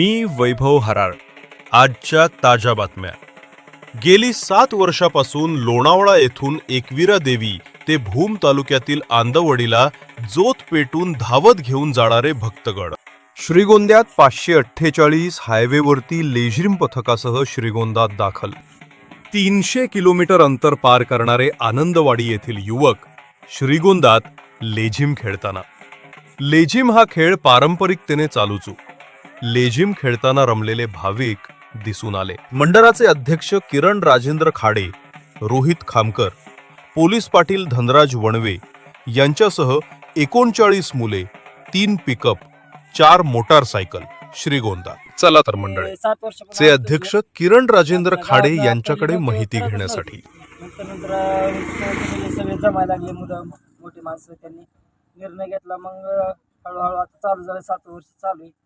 मी वैभव हराळ आजच्या ताज्या बातम्या. गेली सात वर्षापासून लोणावळा येथून एकवीरा देवी ते भूम तालुक्यातील आंदवडीला जोत पेटून धावत घेऊन जाणारे भक्तगड श्रीगोंद्यात पाचशे अठ्ठेचाळीस हायवेवरती लेझिम पथकासह श्रीगोंदात दाखल. तीनशे किलोमीटर अंतर पार करणारे आनंदवाडी येथील युवक श्रीगोंदात लेझिम खेळताना. लेझिम हा खेळ पारंपरिकतेने चालूचू. लेझिम खेळताना रमलेले भाविक दिसून आले. मंडळाचे अध्यक्ष किरण राजेंद्र खाडे रोहित खामकर पोलीस पाटील धनराज वणवे यांच्यासह एकोणचाळीस मुले तीन पिकअप चार मोटारसायकल. श्रीगोंदा. चला तर मंडळे चे अध्यक्ष किरण राजेंद्र खाडे यांच्याकडे माहिती घेण्यासाठी. नंतर नंतर सगळे- जमायला लागले मुलं मोठी माणसं त्यांनी निर्णय घेतला मग हळूहळू आता चालू झालं सात वर्ष चालू आहे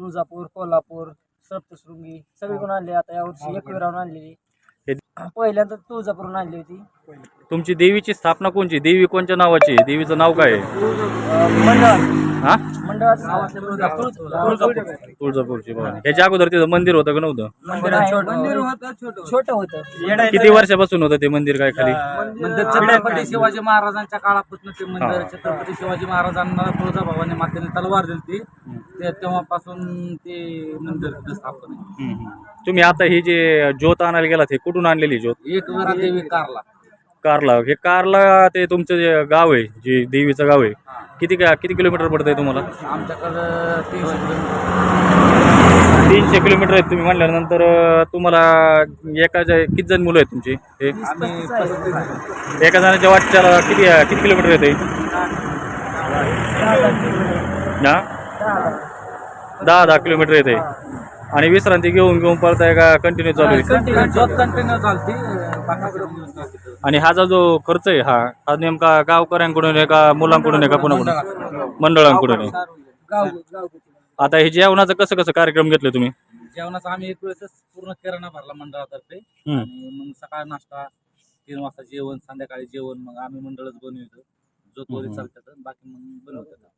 तुळजापूर कोल्हापूर सप्तशृंगी सगळीकडून आणले. आता यावर्षी एकविरावून आणलेली. पहिल्यांदा तुळजापूरून आणली होती. तुमची देवीची स्थापना कोणची? देवी कोणत्या नावाची? आहे? देवीचं नाव काय? आहे अं, मंडळ. हा? मंडळाचं नाव असलं तुळजापूर. तुळजापूर. तुळजापूरची भवानी. ह्याच्या अगोदर तिथं मंदिर होतं का नव्हतं? मंदिर आहे. छोटं होतं. किती वर्षापासून होतं ते मंदिर काय खाली? म्हणजे छत्रपती शिवाजी महाराजांच्या काळापासून ते मंदिर. छत्रपती शिवाजी महाराजांना तुळजाभवानी मातेने तलवार दिली ते तेव्हापासून ते मंदिर स्थापन आहे. हम्म, हम्म. तुम्ही आता ही जे ज्योत आणायला गेलात हे कुठून आणलेली ज्योत? एक वेळा देवी कारला. कारला. हे कारला ते तुमचं जे गाव आहे जे देवीचं गाव आहे किती का किती किलोमीटर पडतंय तुम्हाला? आमच्याकडं तीनशे किलोमीटर. तीनशे किलोमीटर आहेत तुम्ही म्हणल्यानंतर अं, तुम्हाला एका किती जण मुलं आहेत तुमची? हे? आम्ही पस्तीस एका जणाच्या वाटच्याला किती किती किलोमीटर येते ना दहा दहा किलोमीटर येते. आणि विश्रांती घेऊन घेऊन पळताय का कंटिन्यू चालू आहे. कंटिन्यू चालती आणि हा जो जो खर्च आहे हा हा नेमका गावकऱ्यांकडून आहे का मुलांकडून आहे का पुन्हा मंडळांकडून आहे. आता हे जेवणाचं कसं कसं कार्यक्रम घेतले तुम्ही? जेवणाचा आम्ही एक वेळेसच पूर्ण किराणा भरला मंडळातर्फे. आणि मग सकाळ नाश्ता तीन वाजता जेवण संध्याकाळी जेवण मग आम्ही मंडळच बनवतो. वगैरे हम्म. चालतात बाकी मग बनवतात.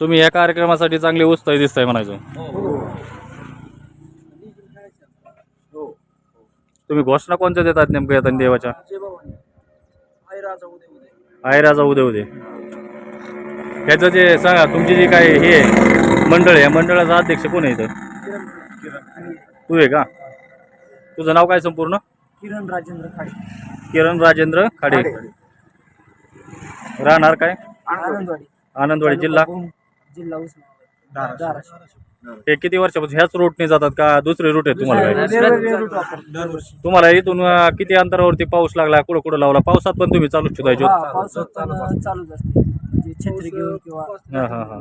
तुम्ही या कार्यक्रमासाठी चांगले उत्साही दिसताय म्हणायचं. तुम्ही घोषणा कोणत्या देतात नेमकं येतात देवाच्या राजा उदय उदय. आहे राजा उद्या उदे ह्याचं जे सांगा तुमची जी काय हे मंडळ आहे या मंडळाचा अध्यक्ष कोण आहे इथं? तू आहे का? तुझं नाव काय संपूर्ण? किरण राजेंद्र खाडे. किरण राजेंद्र खाडे. राहणार काय? आनंदवाडी. आनंदवाडी. जिल्हा? भूम, जिल्हा उस्मानाबाद. धाराशिव. हे किती वर्षापासून ह्याच रूटने जातात का दुसरे रूट आहे तुम्हाला काय वेगवेगळे रूट वापरतो तुम्हाला इथून अं, किती अंतरावरती पाऊस लागला कुठं कुठं लावला? पावसात पण तुम्ही चालूच शोधायचे हा, पावसात पण चालूच असते. म्हणजे छत्री घेऊन किंवा हा हा हा.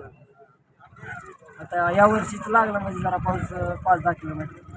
आता या वर्षीच लागला म्हणजे जरा पाऊस अं, पाच दहा किलोमीटर.